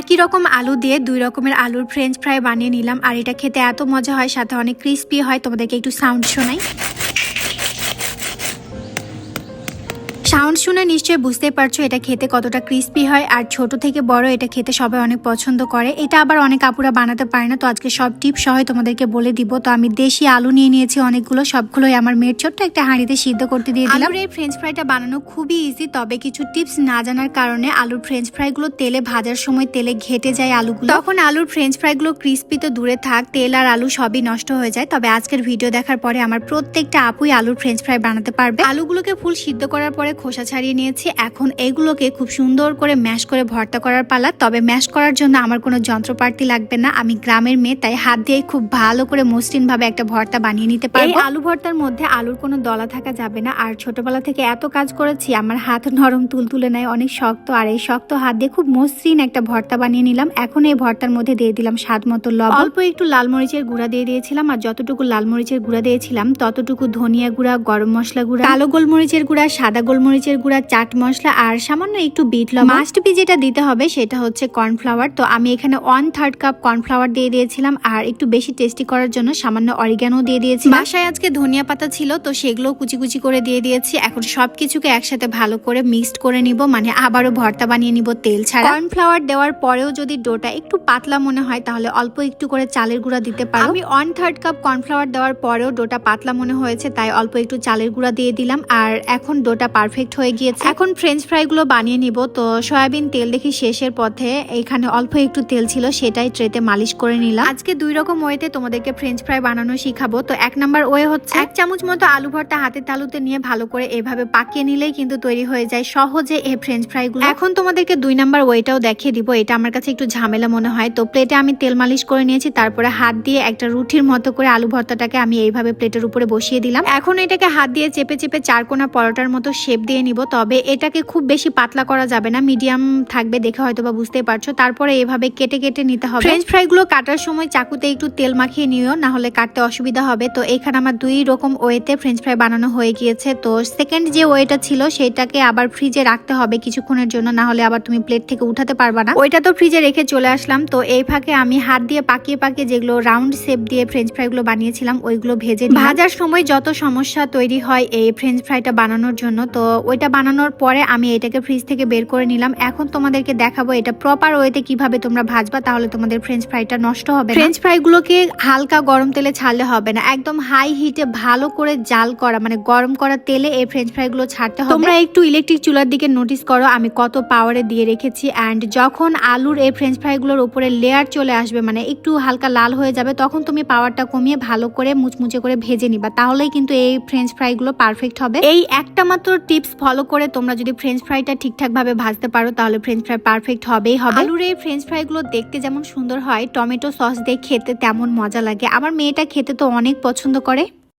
একই রকম আলু দিয়ে দুই রকমের আলুর ফ্রেঞ্চ ফ্রাই বানিয়ে নিলাম। আর এটা খেতে এত মজা হয়, সাথে অনেক ক্রিস্পি হয়। তোমাদেরকে একটু সাউন্ড শোনাই। সাউন্ড শুনে নিশ্চয়ই বুঝতেই পারছ এটা খেতে কতটা ক্রিস্পি হয়, আর ছোট থেকে বড় এটা খেতে সবাই অনেক পছন্দ করে। এটা আবার অনেক আপুরা বানাতে পারে না, তো আজকে সব টিপ সহ তোমাদেরকে বলে দিব। তো আমি দেশি আলু নিয়ে নিয়েছি অনেকগুলো, সবগুলোই আমার মেয়ের ছোট্ট একটা হাঁড়িতে সিদ্ধ করতে দিয়ে দিলাম। এই ফ্রেঞ্চ ফ্রাইটা বানানো খুবই ইজি তবে কিছু টিপস না জানার কারণে আলুর ফ্রেঞ্চ ফ্রাইগুলো তেলে ভাজার সময় তেলে ঘেটে যায় আলুগুলো। তখন আলুর ফ্রেঞ্চ ফ্রাইগুলো ক্রিস্পি তো দূরে থাক, তেল আর আলু সবই নষ্ট হয়ে যায়। তবে আজকের ভিডিও দেখার পরে আমার প্রত্যেকটা আপুই আলুর ফ্রেঞ্চ ফ্রাই বানাতে পারবে। আলুগুলোকে ফুল সিদ্ধ করার পরে খোসা ছাড়িয়ে নিয়েছি। এখন এইগুলোকে খুব সুন্দর করে ম্যাশ করে ভর্তা করার পালা। তবে ম্যাশ করার জন্য আমার কোনো যন্ত্রপাতি লাগবে না। আমি গ্রামের মেয়ে তাই হাত দিয়ে খুব ভালো করে মসৃণ ভাবে একটা ভর্তা বানিয়ে নিতে পারি আলু ভর্তার মধ্যে আলুর কোনো দলা থাকা যাবে না। আর ছোটবেলা থেকে এত কাজ করেছি আমার হাত নরম তুলতুলে নেয় অনেক শক্ত। আর এই শক্ত হাত দিয়ে খুব মসৃণ একটা ভর্তা বানিয়ে নিলাম। এখন এই ভর্তার মধ্যে দিয়ে দিলাম স্বাদ মতো লবণ। অল্প একটু লাল মরিচের গুঁড়া দিয়ে দিয়েছিলাম আর যতটুকু লাল মরিচের গুঁড়া দিয়েছিলাম ততটুকু ধনিয়া গুঁড়া গরম মশলা গুঁড়া কালো গোলমরিচের গুঁড়া সাদা গোলমরিচের গুঁড়া চাট মশলা আর সামান্য একটু বিট লবণ। মাস্ট বি যেটা দিতে হবে সেটা হচ্ছে কর্নফ্লাওয়ার। তো আমি এখানে ওয়ান থার্ড কাপ কর্নফ্লাওয়ার দিয়ে দিয়েছিলাম আর একটু বেশি টেস্টি করার জন্য সামান্য অরিগানো দিয়ে দিয়েছি বাসায় আজকে ধনিয়া পাতা ছিল তো সেগুলো কুচি কুচি করে দিয়ে দিয়েছি। এখন সবকিছুকে একসাথে ভালো করে মিক্সড করে নিব মানে আবারও ভর্তা বানিয়ে নিব তেল ছাড়া। কর্নফ্লাওয়ার দেওয়ার পরেও যদি ডোটা একটু পাতলা মনে হয় তাহলে অল্প একটু করে চালের গুঁড়া দিতে পারো। আমি ওয়ান থার্ড কাপ কর্নফ্লাওয়ার দেওয়ার পরেও ডোটা পাতলা মনে হয়েছে তাই অল্প একটু চালের গুঁড়া দিয়ে দিলাম। আর এখন ডোটা পারফেক্ট হয়ে গিয়েছে। এখন ফ্রেঞ্চ ফ্রাইগুলো বানিয়ে নিব। তো সয়াবিন তেল দেখি শেষের পথে। এখানে অল্প একটু তেল ছিল, সেটাই ট্রেতে মালিশ করে নিলাম। আজকে দুই রকম ওয়েতে তোমাদেরকে ফ্রেঞ্চ ফ্রাই বানানো শিখাবো। তো এক নাম্বার ওয়ে হচ্ছে এক চামচ মতো আলু ভর্তা হাতের তালুতে নিয়ে ভালো করে এভাবে পাকিয়ে নিলেই কিন্তু তৈরি হয়ে যায় সহজে এই ফ্রেঞ্চ ফ্রাইগুলো এখন তোমাদেরকে দুই নাম্বার ওয়েটাও দেখিয়ে দিব। এটা আমার কাছে একটু ঝামেলা মনে হয়। তো প্লেটে আমি তেল মালিশ করে নিয়েছি, তারপরে হাত দিয়ে একটা রুটির মতো করে আলু ভর্তাটাকে আমি এইভাবে প্লেটের উপরে বসিয়ে দিলাম। এখন এটাকে হাত দিয়ে চেপে চেপে চারকোনা পরোটার মতো শেপ দিয়ে নিব তবে এটাকে খুব বেশি পাতলা করা যাবে না মিডিয়াম থাকবে দেখে হয়তো বা বুঝতেই পারছ। তারপরে এভাবে কেটে কেটে নিতে হবে। ফ্রেঞ্চ ফ্রাই গুলো কাটার সময় চাকুতে একটু তেল মাখিয়ে নিও না হলে কাটতে অসুবিধা হবে। তো এখানে আমার দুই রকম ওয়েতে ফ্রেঞ্চ ফ্রাই বানানো হয়ে গিয়েছে। তো সেকেন্ড যে ওয়েটা ছিল সেটাকে আবার ফ্রিজে রাখতে হবে কিছুক্ষণের জন্য না হলে আবার তুমি প্লেট থেকে উঠাতে পারবা না। ওইটা তো ফ্রিজে রেখে চলে আসলাম। তো এই ফাঁকে আমি হাত দিয়ে পাকিয়ে পাকিয়ে যেগুলো রাউন্ড শেপ দিয়ে ফ্রেঞ্চ ফ্রাই গুলো বানিয়েছিলাম ওইগুলো ভেজে ভাজার সময় যত সমস্যা তৈরি হয় এই ফ্রেঞ্চ ফ্রাইটা বানানোর জন্য তো ওইটা বানানোর পরে আমি এটাকে ফ্রিজ থেকে বের করে নিলাম। এখন তোমাদেরকে দেখাবো এটা প্রপার ওয়েতে কীভাবে তোমরা ভাজবা তাহলে তোমাদের ফ্রেঞ্চ ফ্রাইটা নষ্ট হবে ফ্রেঞ্চ ফ্রাইগুলোকে হালকা গরম তেলে ছাড়লে হবে না। একদম হাই হিটে ভালো করে জাল করা মানে গরম করা তেলে এই ফ্রেঞ্চ ফ্রাইগুলো ছাড়তে হবে। তোমরা একটু ইলেকট্রিক চুলার দিকে নোটিস করো আমি কত পাওয়ারে দিয়ে রেখেছি। অ্যান্ড যখন আলুর এই ফ্রেঞ্চ ফ্রাইগুলোর উপরে লেয়ার চলে আসবে মানে একটু হালকা লাল হয়ে যাবে তখন তুমি পাওয়ারটা কমিয়ে ভালো করে মুচমুচে করে ভেজে নিবা। তাহলেই কিন্তু এই ফ্রেঞ্চ ফ্রাইগুলো পারফেক্ট হবে। এই একটা মাত্র টিপস ফলো করে তোমরা যদি ফ্রেঞ্চ ফ্রাইটা ঠিকঠাকভাবে ভাজতে পারো, তাহলে ফ্রেঞ্চ ফ্রাই পারফেক্ট হবেই, হবে। আলুর এই ফ্রেঞ্চ ফ্রাইগুলো দেখতে যেমন সুন্দর হয়, টমেটো সস দিয়ে খেতে তেমন মজা লাগে। আমার মেয়েটা খেতে তো অনেক পছন্দ করে।